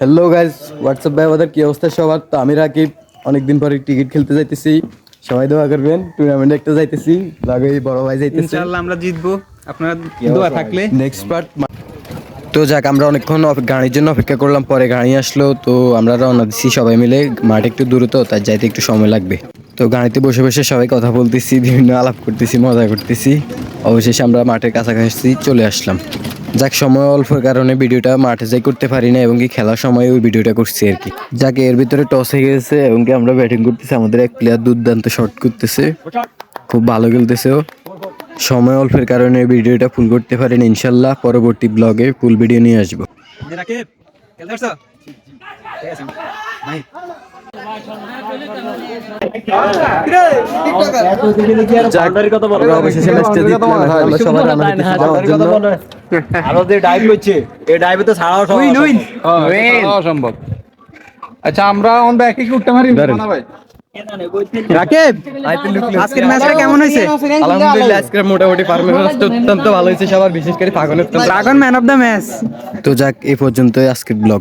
Hello guys WhatsApp ভাই? আমাদের কি অবস্থা সবার? তো আমি রাকিব। অনেকদিন পরে টিকিট খেলতে যাইতেছি। সবাই দোয়া করবেন। টুর্নামেন্টে একটা যাইতেছি। লাগে বড় ভাই যাইতেছে। ইনশাআল্লাহ আমরা জিতবো। আপনার দোয়া থাকলে। নেক্সট পার্ট তো যাক আমরা অনেকক্ষণ গাড়ির জন্য অপেক্ষা করলাম। পরে গাড়ি আসলো। তো আমরা রওনা দিচ্ছি সবাই মিলে। মাঠ একটু দূর তো তার যাইতে একটু সময় লাগবে। তো গাড়িতে বসে বসে সবাই কথা বলতেছি বিভিন্ন আলাপ করতেছি মজা করতেছি। অবশেষে আমরা মাঠের কাছাকাছি চলে আসলাম। যাক, সময় অল্পের কারণে ভিডিওটা মাঠে যাই করতে পারি না, এবং কি খেলার সময় ওই ভিডিওটা করছি আর কি। যাকে, এর ভিতরে টস হয়ে গেছে, এবং কি আমরা ব্যাটিং করতেছি। আমাদের এক প্লেয়ার দুর্দান্ত শট করতেছে। খুব ভালো খেলতেছে ও। সময় অল্পের কারণে ভিডিওটা ফুল করতে পারেন ইনশাল্লাহ পরবর্তী ব্লগে ফুল ভিডিও নিয়ে আসব। আচ্ছা আমরা অন ব্যাকে কি উঠতে পারি? ভাই। রাকিব আজকের ম্যাচটা কেমন হয়েছে? আলহামদুলিল্লাহ আজকের মোটামুটি অত্যন্ত ভালো হয়েছে সবার বিশেষ করে ফাগনের dragon man of the match তো যাক এই পর্যন্তই আজকের ব্লগ